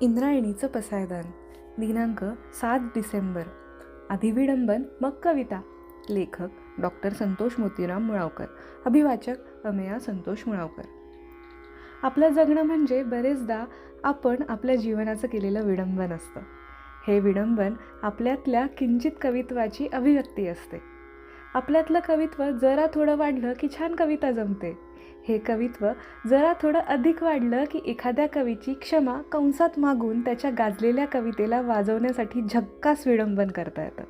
इंद्रायणीचं पसायदान. दिनांक सात डिसेंबर. अधिविडंबन मग कविता. लेखक डॉक्टर संतोष मोतीराम मुळावकर. अभिवाचक अमेया संतोष मुळावकर. आपलं जगणं म्हणजे बरेचदा आपण आपल्या जीवनाचं केलेलं विडंबन असतं. हे विडंबन आपल्यातल्या किंचित कवित्वाची अभिव्यक्ती असते. आपल्यातलं कवित्व जरा थोडं वाढलं की छान कविता जमते. हे कवित्व जरा थोडं अधिक वाढलं की एखाद्या कवीची क्षमा कंसात मागून त्याच्या गाजलेल्या कवितेला वाजवण्यासाठी झक्कास विडंबन करता येतं.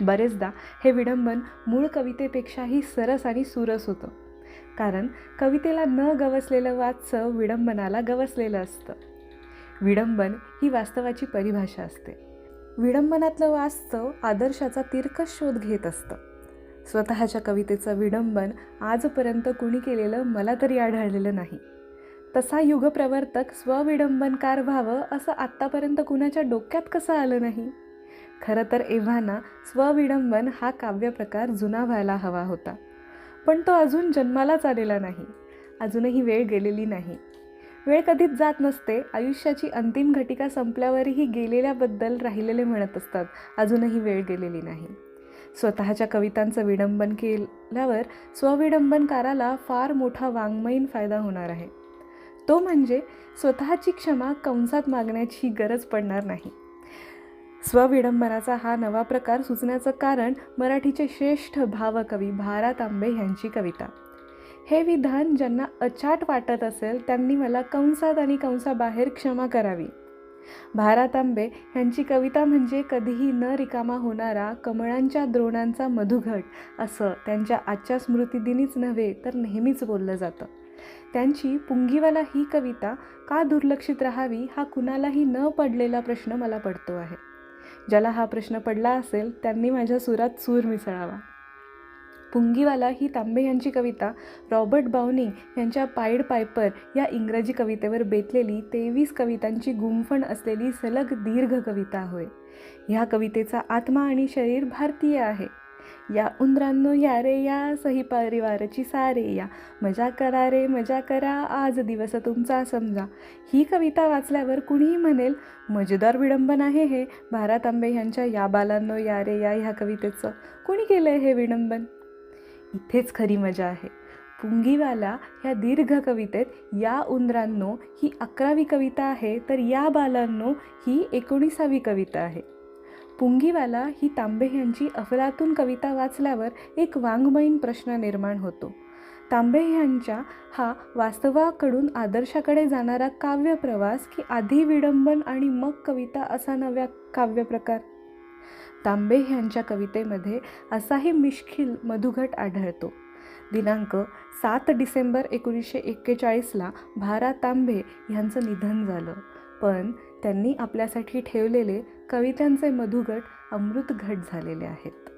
बरेचदा हे विडंबन मूळ कवितेपेक्षाही सरस आणि सुरस होतं. कारण कवितेला न गवसलेलं वाचं विडंबनाला गवसलेलं असतं. विडंबन ही वास्तवाची परिभाषा असते. विडंबनातलं वास्तव आदर्शाचा तिरकस शोध घेत असतं. स्वतःच्या कवितेचं विडंबन आजपर्यंत कुणी केलेलं मला तरी आढळलेलं नाही. तसा युगप्रवर्तक स्वविडंबनकार व्हावं असं आत्तापर्यंत कुणाच्या डोक्यात कसं आलं नाही? खरं तर एव्हाना स्वविडंबन हा काव्यप्रकार जुना व्हायला हवा होता. पण तो अजून जन्मालाच आलेला नाही. अजूनही वेळ गेलेली नाही. वेळ कधीच जात नसते. आयुष्याची अंतिम घटिका संपल्यावरही गेलेल्याबद्दल राहिलेले म्हणत असतात. अजूनही वेळ गेलेली नाही. स्वतःच्या कवितांचं विडंबन केल्यावर स्वविडंबनकाराला फार मोठा वाङ्मयीन फायदा होणार आहे. तो म्हणजे स्वतःची क्षमा कंसात मागण्याची गरज पडणार नाही. स्वविडंबनाचा हा नवा प्रकार सुचण्याचं कारण मराठीचे श्रेष्ठ भावकवी भारा तांबे यांची कविता. हे विधान ज्यांना अचाट वाटत असेल त्यांनी मला कंसात आणि कंसाबाहेर क्षमा करावी. भारतांबे यांची कविता म्हणजे कधीही न रिकामा होणारा कमळांच्या द्रोणांचा मधुघट. असं त्यांच्या आजच्या स्मृतिदिनीच नव्हे तर नेहमीच बोललं जातं. त्यांची पुंगीवाला ही कविता का दुर्लक्षित राहावी हा कुणालाही न पडलेला प्रश्न मला पडतो आहे. ज्याला हा प्रश्न पडला असेल त्यांनी माझ्या सुरात सूर मिसळावा. पुंगीवाला ही तांबे यांची कविता रॉबर्ट बाउनी यांच्या पाईड पायपर या इंग्रजी कवितेवर बेतलेली तेवीस कवितांची गुंफण असलेली सलग दीर्घ कविता होय. ह्या कवितेचा आत्मा आणि शरीर भारतीय आहे. या उंदरांनो या रे या सही परिवाराची सारे या मजा करा रे मजा करा आज दिवस तुमचा समजा. ही कविता वाचल्यावर कुणीही म्हणेल मजेदार विडंबन आहे हे. भारत आंबे यांच्या या बालांनो या रे या ह्या कवितेचं कुणी केलं आहे हे विडंबन? इथेच खरी मजा आहे. पुंगीवाला ह्या दीर्घ कवितेत या उंदरांनो ही अकरावी कविता आहे तर या बालांनो ही एकोणीसावी कविता आहे. पुंगीवाला ही तांबे यांची अफलातून कविता वाचल्यावर एक वाङ्मयीन प्रश्न निर्माण होतो. तांबे ह्यांच्या हा वास्तवाकडून आदर्शाकडे जाणारा काव्यप्रवास की आधी विडंबन आणि मग कविता असा नव्या काव्यप्रकार? तांबे ह्यांच्या कवितेमध्ये असाही मिश्किल मधुघट आढळतो. दिनांक सात डिसेंबर एकोणीसशे एक्केचाळीसला भारा तांबे ह्यांचं निधन झालं. पण त्यांनी आपल्यासाठी ठेवलेले कवितांचे मधुघट अमृतघट झालेले आहेत.